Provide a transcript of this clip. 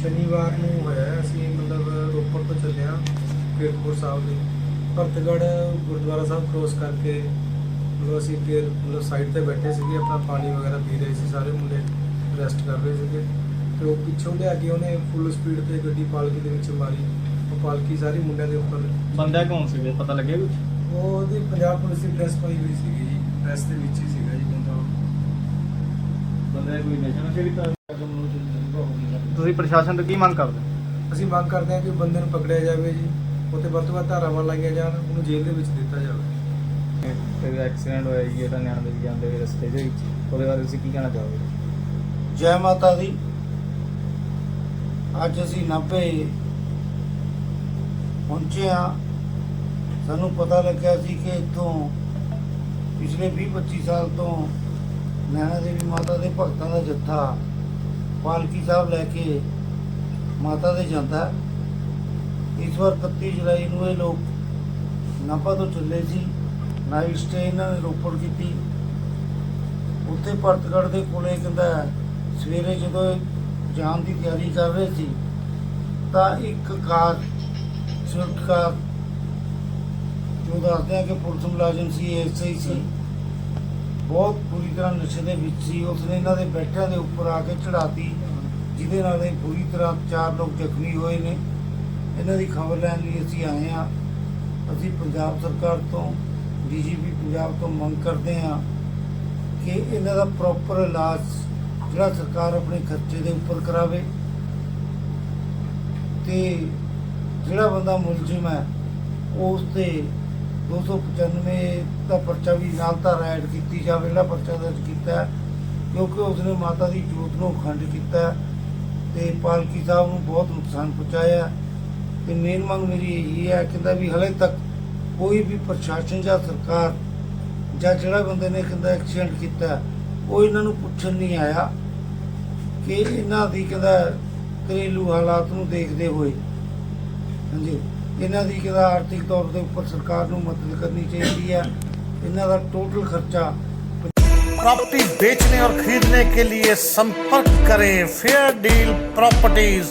ਸ਼ਨੀਵਾਰ ਨੂੰ ਹੋਇਆ। ਅਸੀਂ ਮਤਲਬ ਰੋਪੜ ਤੋਂ ਚੱਲੇ ਹਾਂ ਕੀਰਤਪੁਰ ਸਾਹਿਬ ਦੇ। ਭਰਤਗੜ੍ਹ ਗੁਰਦੁਆਰਾ ਸਾਹਿਬ ਕ੍ਰੋਸ ਕਰਕੇ ਮਤਲਬ ਅਸੀਂ ਅੱਗੇ ਮਤਲਬ ਸਾਈਡ ਤੇ ਬੈਠੇ ਸੀਗੇ ਆਪਣਾ ਪਾਣੀ ਵਗੈਰਾ ਪੀ ਰਹੇ ਸੀ ਸਾਰੇ ਮੁੰਡੇ ਰੈਸਟ ਕਰ ਰਹੇ ਸੀਗੇ। ਤੇ ਉਹ ਪਿੱਛੋਂ ਲਿਆ ਕੇ ਉਹਨੇ ਫੁੱਲ ਸਪੀਡ ਤੇ ਗੱਡੀ ਪਾਲਕੀ ਦੇ ਵਿੱਚ ਮਾਰੀ। ਉਹ ਪਾਲਕੀ ਸਾਰੀ ਮੁੰਡਿਆਂ ਦੇ ਉੱਪਰ। ਬੰਦਾ ਕੌਣ ਸੀਗੇ? ਪਤਾ ਲੱਗਿਆ ਕੁਝ ਉਹ ਉਹਦੀ ਪੰਜਾਬ ਪੁਲਿਸ ਦੀ ਡਰੈਸ ਪਾਈ ਹੋਈ ਸੀਗੀ ਜੀ। ਡਰੈਸ ਦੇ ਵਿੱਚ ਹੀ ਸੀਗਾ ਜੀ ਬੰਦਾ। ਬੰਦੇ ਕੋਈ ਨਸ਼ਾ ਨਸ਼ਾ ਕੀਤਾ ਤੁਸੀਂ ਪ੍ਰਸ਼ਾਸਨ ਤੋਂ ਕੀ ਮੰਗ ਕਰਦੇ? ਅਸੀਂ ਮੰਗ ਕਰਦੇ ਹਾਂ ਕਿ ਬੰਦੇ ਨੂੰ ਪਕੜਿਆ ਜਾਵੇ ਜੀ ਉੱਤੇ ਵੱਧ ਤੋਂ ਵੱਧ ਧਾਰਾਵਾਂ ਲਾਈਆਂ ਜਾਣ ਉਹਨੂੰ ਜੇਲ੍ਹ ਦੇ ਵਿੱਚ ਦਿੱਤਾ ਜਾਵੇ। ਤੇ ਐਕਸੀਡੈਂਟ ਹੋਇਆ ਜੀ ਜਿਹੜਾ ਨਿਆਣੇ ਦੇ ਜਾਂਦੇ ਹੋਏ ਰਸਤੇ ਦੇ ਵਿੱਚ ਉਹਦੇ ਬਾਰੇ ਤੁਸੀਂ ਕੀ ਕਹਿਣਾ ਚਾਹੋਗੇ? ਜੈ ਮਾਤਾ ਦੀ। ਅੱਜ ਅਸੀਂ ਨਾਭੇ ਪਹੁੰਚੇ ਹਾਂ। ਸਾਨੂੰ ਪਤਾ ਲੱਗਿਆ ਸੀ ਕਿ ਇੱਥੋਂ ਪਿਛਲੇ 20-25 ਸਾਲ ਤੋਂ ਨੈਣਾ ਦੇਵੀ ਮਾਤਾ ਦੇ ਭਗਤਾਂ ਦਾ ਜੱਥਾ ਪਾਲਕੀ ਸਾਹਿਬ ਲੈ ਕੇ ਮਾਤਾ ਦੇ ਜਾਂਦਾ। ਇਸ ਵਾਰ 31 ਜੁਲਾਈ ਨੂੰ ਇਹ ਲੋਕ ਨਾਭਾ ਤੋਂ ਚੱਲੇ ਸੀ। ਨਾਈਟ ਸਟੇ ਇਹਨਾਂ ਨੇ ਰੋਪੜ ਕੀਤੀ। ਉੱਥੇ ਭਰਤਗੜ੍ਹ ਦੇ ਕੋਲੇ ਕਹਿੰਦਾ ਸਵੇਰੇ ਜਦੋਂ ਇਹ ਜਾਣ ਦੀ ਤਿਆਰੀ ਕਰ ਰਹੇ ਸੀ, ਤਾਂ ਇੱਕ ਕਾਰ, ਸਵਿਫਟ ਕਾਰ, ਜੋ ਦੱਸਦੇ ਆ ਕਿ ਪੁਲਿਸ ਮੁਲਾਜ਼ਮ ਸੀ ਐਸਆਈ ਸੀ ਬਹੁਤ ਬੁਰੀ ਤਰ੍ਹਾਂ ਨਸ਼ੇ ਦੇ ਵਿੱਚ ਸੀ। ਉਸਨੇ ਇਹਨਾਂ ਦੇ ਬੈਠਿਆਂ ਦੇ ਉੱਪਰ ਆ ਕੇ ਚੜਾਤੀ ਜਿਹਦੇ ਨਾਲ ਇਹ ਬੁਰੀ ਤਰ੍ਹਾਂ ਚਾਰ ਲੋਕ ਜ਼ਖਮੀ ਹੋਏ ਨੇ। ਇਹਨਾਂ ਦੀ ਖਬਰ ਲੈਣ ਲਈ ਅਸੀਂ ਆਏ ਹਾਂ। ਅਸੀਂ ਪੰਜਾਬ ਸਰਕਾਰ ਤੋਂ, ਡੀਜੀਪੀ ਪੰਜਾਬ ਤੋਂ ਮੰਗ ਕਰਦੇ ਹਾਂ ਕਿ ਇਹਨਾਂ ਦਾ ਪ੍ਰੋਪਰ ਇਲਾਜ ਜਿਹੜਾ ਸਰਕਾਰ ਆਪਣੇ ਖਰਚੇ ਦੇ ਉੱਪਰ ਕਰਾਵੇ ਤੇ ਜਿਹੜਾ ਬੰਦਾ ਮੁਲਜ਼ਮ ਹੈ, ਉਸ ਤੇ 295 ਦਾ ਪਰਚਾ ਵੀ ਨਾਲ ਧਾਰਾ ਐਡ ਕੀਤੀ ਜਾਵੇ ਜਿਹੜਾ ਪਰਚਾ ਦਰਜ ਕੀਤਾ ਕਿਉਂਕਿ ਉਸਨੇ ਮਾਤਾ ਦੀ ਜੋਤ ਨੂੰ ਖੰਡ ਕੀਤਾ ਹੈ ਤੇ ਪਾਲਕੀ ਸਾਹਿਬ ਨੂੰ ਬਹੁਤ ਨੁਕਸਾਨ ਪਹੁੰਚਾਇਆ ਹੈ। ਤੇ ਮੇਨ ਮੰਗ ਮੇਰੀ ਇਹੀ ਹੈ, ਕਹਿੰਦਾ ਵੀ ਹਲੇ ਤੱਕ ਕੋਈ ਵੀ ਪ੍ਰਸ਼ਾਸਨ ਜਾਂ ਸਰਕਾਰ ਜਾਂ ਜਿਹੜਾ ਬੰਦੇ ਨੇ ਕਹਿੰਦਾ ਐਕਸੀਡੈਂਟ ਕੀਤਾ ਉਹ ਇਹਨਾਂ ਨੂੰ ਪੁੱਛਣ ਨਹੀਂ ਆਇਆ ਕਿ ਇਹਨਾਂ ਦੀ ਕਹਿੰਦਾ ਘਰੇਲੂ ਹਾਲਾਤ ਨੂੰ ਦੇਖਦੇ ਹੋਏ, ਹਾਂਜੀ ਇਹਨਾਂ ਦੀ ਕਹਿੰਦਾ ਆਰਥਿਕ ਤੌਰ ਦੇ ਉੱਪਰ ਸਰਕਾਰ ਨੂੰ ਮਦਦ ਕਰਨੀ ਚਾਹੀਦੀ ਹੈ ਇਹਨਾਂ ਦਾ ਟੋਟਲ ਖਰਚਾ प्रॉपर्टी बेचने और खरीदने के लिए संपर्क करें फेयर डील प्रॉपर्टीज